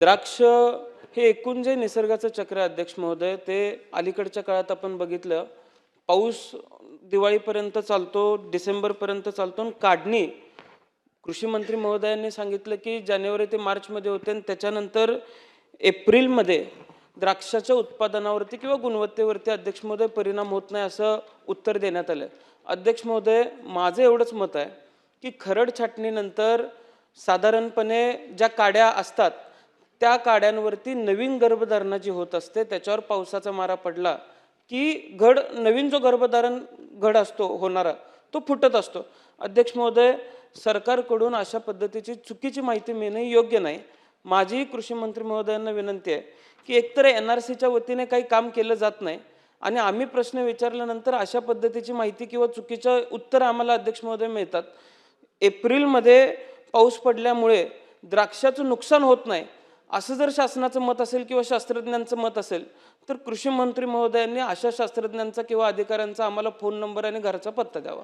द्राक्ष हे एकूण जे निसर्गाचं चक्र आहे अध्यक्ष महोदय ते अलीकडच्या काळात आपण बघितलं पाऊस दिवाळीपर्यंत चालतो डिसेंबरपर्यंत चालतो आणि काढणी कृषी मंत्री महोदयांनी सांगितलं की जानेवारी ते मार्चमध्ये होते आणि त्याच्यानंतर एप्रिलमध्ये द्राक्षाच्या उत्पादनावरती किंवा गुणवत्तेवरती अध्यक्ष महोदय परिणाम होत नाही असं उत्तर देण्यात आलं. अध्यक्ष महोदय माझं एवढंच मत आहे की खरड छाटणीनंतर साधारणपणे ज्या काड्या असतात त्या काड्यांवरती नवीन गर्भधारणा जी होत असते. त्याच्यावर पावसाचा मारा पडला की घड नवीन जो गर्भधारण घड असतो होणारा तो फुटत असतो. अध्यक्ष महोदय सरकारकडून अशा पद्धतीची चुकीची माहिती मिळणे योग्य नाही. माझी कृषी मंत्री महोदयांना विनंती आहे की एकतर एन आर सीच्या वतीने काही काम केलं जात नाही आणि आम्ही प्रश्न विचारल्यानंतर अशा पद्धतीची माहिती किंवा चुकीचं उत्तर आम्हाला अध्यक्ष महोदय मिळतात. एप्रिलमध्ये पाऊस पडल्यामुळे द्राक्षाचं नुकसान होत नाही. असं जर शासनाचं मत असेल किंवा शास्त्रज्ञांचं मत असेल तर कृषी मंत्री महोदयांनी अशा शास्त्रज्ञांचा किंवा अधिकाऱ्यांचा आम्हाला फोन नंबर आणि घरचा पत्ता द्यावा.